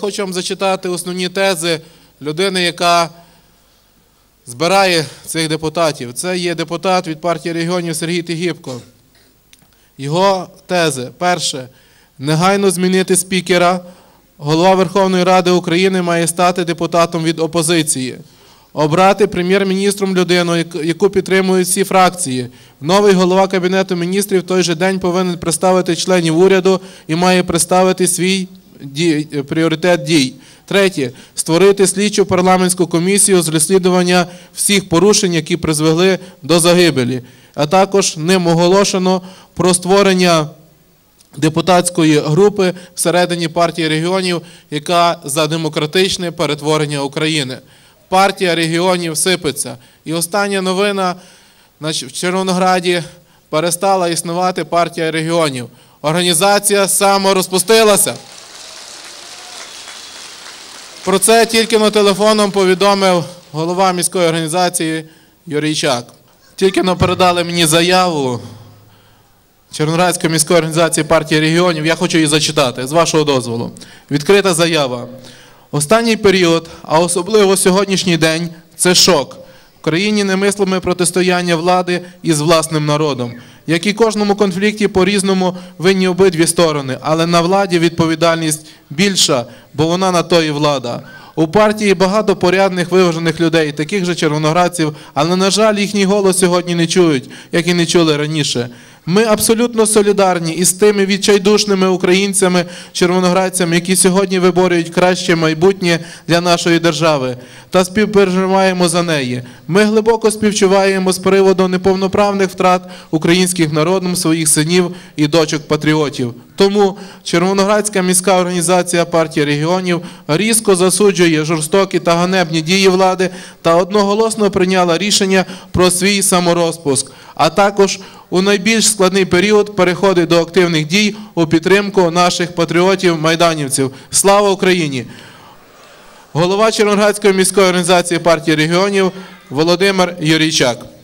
Хочу вам зачитати основні тези людини, яка збирає цих депутатів. Це є депутат від партії регіонів Сергій Тигіпко. Його тези: перше, негайно змінити спікера. Голова Верховної Ради України має стати депутатом від опозиції. Обрати прем'єр-міністром людину, яку- підтримують всі фракції. Новий голова Кабінету міністрів в той же день повинен представити членів уряду і має представити свій пріоритет дій. Третє створити слідчу парламентську комісію з розслідування всіх порушень, які призвели до загибелі. А також ним оголошено про створення депутатської групи всередині партії регіонів, яка за демократичне перетворення України. Партія регіонів сипеться. І остання новина в Червонограді перестала існувати партія регіонів. Організація саморозпустилася. Про це тільки на телефоном повідомив голова міської організації Юрійчак. Тільки но передали мені заяву Черноградської міської організації партії регіонів. Я хочу її зачитати з вашого дозволу. Відкрита заява. Останній період, а особливо сьогоднішній день, це шок. В країні немислиме протистояння влади із власним народом. Як і кожному конфлікті по-різному винні обидві сторони, але на владі відповідальність більша, бо вона на то і влада. У партії багато порядних виважених людей, таких же червоноградців, але, на жаль, їхній голос сьогодні не чують, як і не чули раніше. Ми абсолютно солідарні із тими відчайдушними українцями, червоноградцями, які сьогодні виборюють краще майбутнє для нашої держави та співпереживаємо за неї. Ми глибоко співчуваємо з приводу неповноправних втрат українських народом своїх синів і дочок патріотів. Тому Червоноградська міська організація партії регіонів різко засуджує жорстокі та ганебні дії влади та одноголосно прийняла рішення про свій саморозпуск, а також у найбільш складний період переходить до активних дій у підтримку наших патріотів-майданівців. Слава Україні! Голова Червоноградської міської організації партії регіонів Володимир Юрійчак.